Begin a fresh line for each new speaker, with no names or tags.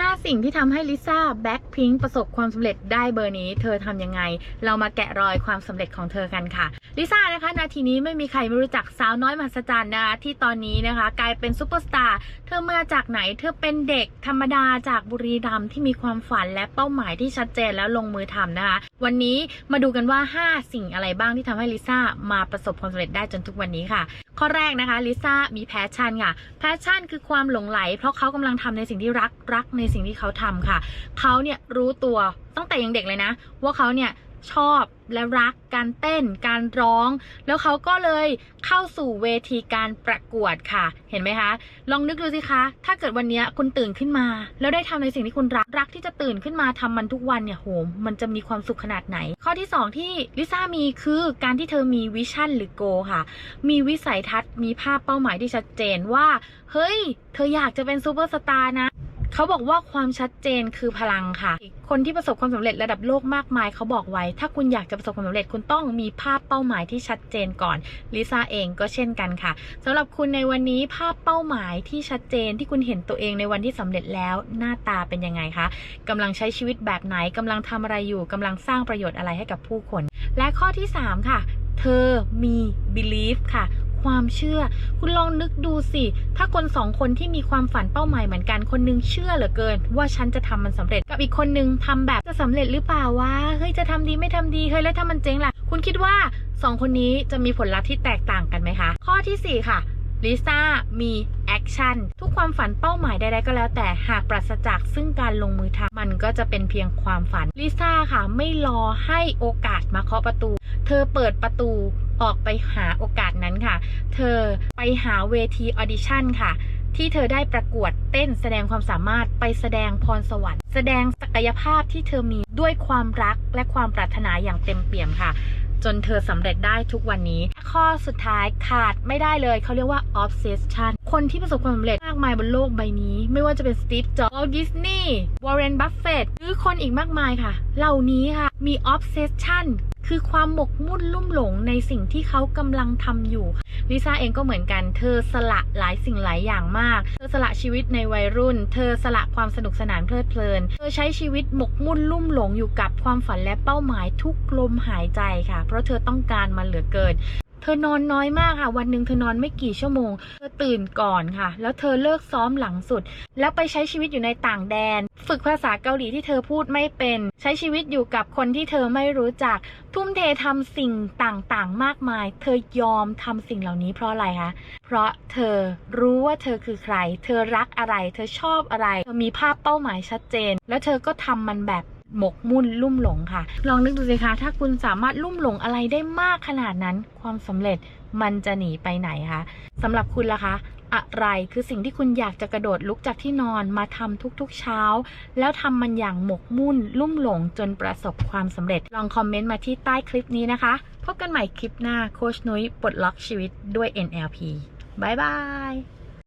5 สิ่งที่ทำให้ลิซ่าแบ็คพิงประสบความสำเร็จได้เบอร์นี้ เธอทำยังไง เรามาแกะรอยความสำเร็จของเธอกันค่ะลิซ่านะคะ นาทีนี้ไม่มีใครไม่รู้จักสาวน้อยมหัศจรรย์นะคะที่ตอนนี้นะคะ กลายเป็นซูเปอร์สตาร์เธอมาจากไหน เธอเป็นเด็กธรรมดาจากบุรีรัมย์ที่มีความฝันและเป้าหมายที่ชัดเจนแล้วลงมือทำนะคะ วันนี้มาดูกันว่า 5 สิ่งอะไรบ้างที่ทำให้ลิซ่ามาประสบความสำเร็จได้จนทุกวันนี้ค่ะ ข้อแรกนะคะลิซ่ามีแพชชั่นค่ะแพชชั่นคือความหลงไหล เพราะเขากำลังทำในสิ่งที่รักรักในในสิ่งที่เขาทำค่ะ เขาเนี่ยรู้ตัวตั้งแต่ยังเด็กเลยนะ ว่าเขาเนี่ยชอบและรักการเต้นการร้อง แล้วเขาก็เลยเข้าสู่เวทีการประกวดค่ะ เห็นไหมคะ ลองนึกดูสิคะ ถ้าเกิดวันนี้คุณตื่นขึ้นมา แล้วได้ทำในสิ่งที่คุณรักรักที่จะตื่นขึ้นมาทำมันทุกวันเนี่ยโหมันจะมีความสุขขนาดไหน ข้อที่สองที่ลิซ่ามีคือการที่เธอมีวิชั่นหรือโกค่ะ มีวิสัยทัศน์มีภาพเป้าหมายที่ชัดเจนว่า เฮ้ย เธออยากจะเป็นซูเปอร์สตาร์นะ เขาบอกว่าความชัดเจนคือพลังค่ะ คนที่ประสบความสำเร็จระดับโลกมากมายเขาบอกไว้ ถ้าคุณอยากจะประสบความสำเร็จคุณต้องมีภาพเป้าหมายที่ชัดเจนก่อนลิซ่าเองก็เช่นกันค่ะสำหรับคุณในวันนี้ภาพเป้าหมายที่ชัดเจนที่คุณเห็นตัวเองในวันที่สำเร็จแล้วหน้าตาเป็นยังไงคะกำลังใช้ชีวิตแบบไหนกำลังทำอะไรอยู่กำลังสร้างประโยชน์อะไรให้กับผู้คน และข้อที่สามค่ะ เธอมี belief ค่ะ ความเชื่อ คุณลองนึกดูสิ ถ้าคนสองคนที่มีความฝันเป้าหมายเหมือนกันคนหนึงเชื่อเหลือเกิน ว่าฉันจะทำมันสำเร็จกับอีกคนนึงทำแบบจะสำเร็จหรือเปล่าวะเฮ้ยจะทำดีไม่ทำดีเฮ้ยแล้วถ้ามันเจ๊งล่ะ คุณคิดว่าสองคนนี้จะมีผลลัพธ์ที่แตกต่างกันไหมคะ ข้อที่สี่ค่ะลิซ่ามีแอคชั่นทุกความฝันเป้าหมายใดๆก็แล้วแต่หากปราศจากซึ่งการลงมือทำมันก็จะเป็นเพียงความฝันลิซ่าค่ะไม่รอให้โอกาสมาเคาะประตู เธอเปิดประตู ออกไปหาโอกาสนั้นค่ะ เธอไปหาเวทีออดิชั่นค่ะ ที่เธอได้ประกวดเต้นแสดงความสามารถไปแสดงพรสวรรค์ แสดงศักยภาพที่เธอมีด้วยความรักและความปรารถนาอย่างเต็มเปี่ยมค่ะ จนเธอสำเร็จได้ทุกวันนี้ ข้อสุดท้ายขาดไม่ได้เลยเขาเรียกว่า obsession คนที่ประสบความสำเร็จมากมายบนโลกใบนี้ ไม่ว่าจะเป็นสตีฟ จ็อบส์ดิสนีย์ วอร์เรน บัฟเฟตต์หรือคนอีกมากมายค่ะ เหล่านี้ค่ะ มี obsession คือความหมกมุ่นลุ่มหลงในสิ่งที่เขากำลังทำอยู่ ลิซ่าเองก็เหมือนกัน เธอสละหลายสิ่งหลายอย่างมาก เธอสละชีวิตในวัยรุ่น เธอสละความสนุกสนานเพลิดเพลิน เธอใช้ชีวิตหมกมุ่นลุ่มหลงอยู่กับความฝันและเป้าหมายทุกลมหายใจค่ะ เพราะเธอต้องการมันเหลือเกิน เธอนอนน้อยมากค่ะ วันหนึ่งเธอนอนไม่กี่ชั่วโมง เธอตื่นก่อนค่ะ แล้วเธอเลิกซ้อมหลังสุด แล้วไปใช้ชีวิตอยู่ในต่างแดน ฝึกภาษาเกาหลีที่เธอพูดไม่เป็น ใช้ชีวิตอยู่กับคนที่เธอไม่รู้จัก ทุ่มเททำสิ่งต่างๆ มากมาย เธอยอมทำสิ่งเหล่านี้เพราะอะไรคะ เพราะเธอรู้ว่าเธอคือใคร เธอรักอะไร เธอชอบอะไร เธอมีภาพเป้าหมายชัดเจน แล้วเธอก็ทำมันแบบ หมกมุ่นลุ่มหลงค่ะ ลองนึกดูสิคะ ถ้าคุณสามารถลุ่มหลงอะไรได้มากขนาดนั้น ความสำเร็จมันจะหนีไปไหนคะสำหรับคุณล่ะคะอะไรคือสิ่งที่คุณอยากจะกระโดดลุกจากที่นอนมาทำทุกๆเช้า แล้วทำมันอย่างหมกมุ่น ลุ่มหลงจนประสบความสำเร็จ ลองคอมเมนต์มาที่ใต้คลิปนี้นะคะ พบกันใหม่คลิปหน้าโคชนุ้ยปลดล็อกชีวิตด้วย NLP บายบาย